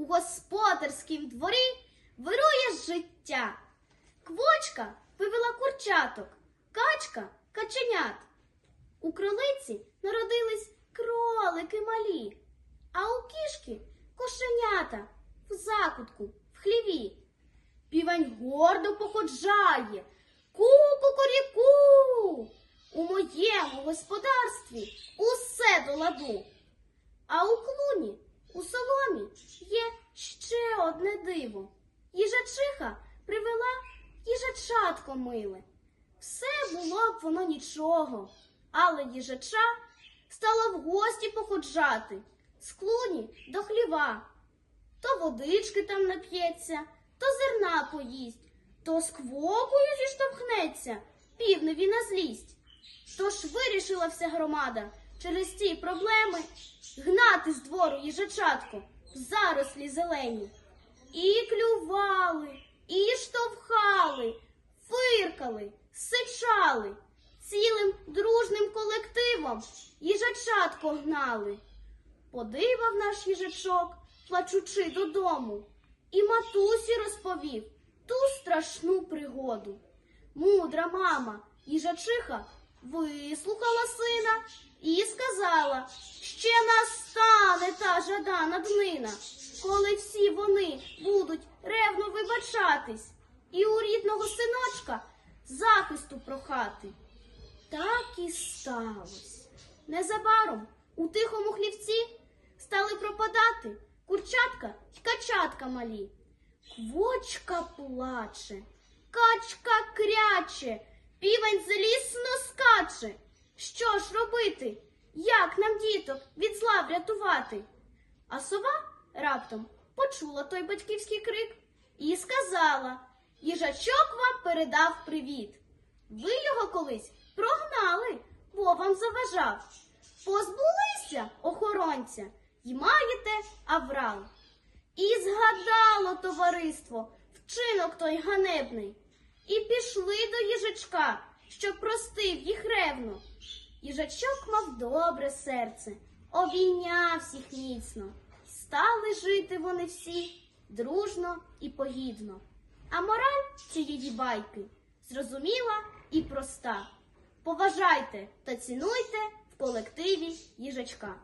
у господарськім дворі вирує життя. Квочка вивела курчаток, качка каченят. У кролиці народились кролики малі, а у кішки кошенята в закутку, в хліві. Півень гордо походжає. Ку-ку-коріку. У моєму господарстві усе до ладу. А у клуні, у соломі є ще одне диво. Їжачиха привела їжачатко миле. Все було б воно нічого, але їжача стала в гості походжати з клуні до хліва. То водички там нап'ється, то зерна поїсть, то з квокою зіштовхнеться, півневі на злість. Тож вирішила вся громада через ці проблеми гнати з двору їжачатку в зарослі зелені. І клювали, і штовхали, фиркали, сичали, цілим дружним колективом їжачатко гнали. Подивав наш їжачок, плачучи додому, і матусі розповів ту страшну пригоду. Мудра мама, їжачиха, вислухала сина і сказала, ще настане та жадана днина, коли всі вони будуть ревно вибачатись і у рідного синочка захисту прохати. Так і сталося. Незабаром у тихому хлівці стали пропадати курчатка й качатка малі. Квочка плаче, качка кряче, півень злісно скаче. Що ж робити? Як нам діток від зла врятувати? А сова раптом почула той батьківський крик і сказала: Їжачок вам передав привіт. Ви його колись прогнали, бо вам заважав. Позбулися охоронця й маєте аврал. І згадало товариство вчинок той ганебний, і пішли до їжачка, щоб простив їх ревно. Їжачок мав добре серце, обійняв всіх міцно. Стали жити вони всі дружно і погідно. А мораль цієї байки зрозуміла і проста. Поважайте та цінуйте в колективі їжачка.